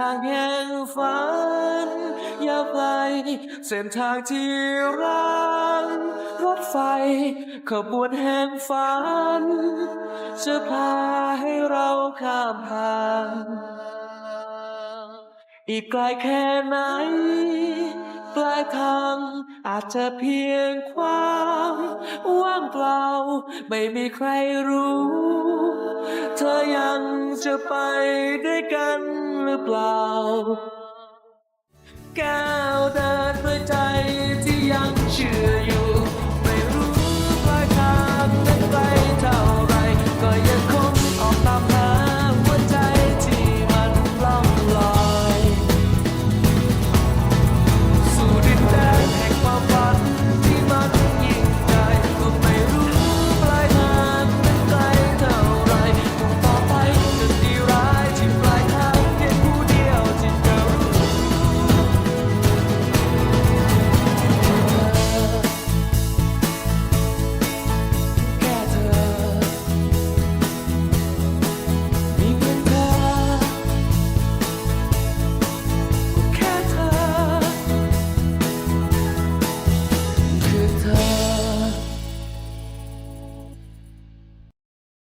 ทางแห่งฝัน อย่าไปเส้นทางที่รังรถไฟขบวนแห่งฝัน จะพาให้เราข้ามผ่านอีกไกลแค่ไหนปลายทางอาจจะเพียงความว่างเปล่า ไม่มีใครรู้ เธอยังจะไปด้วยกัน หรือเปล่าก้าวแดงด้วยใจ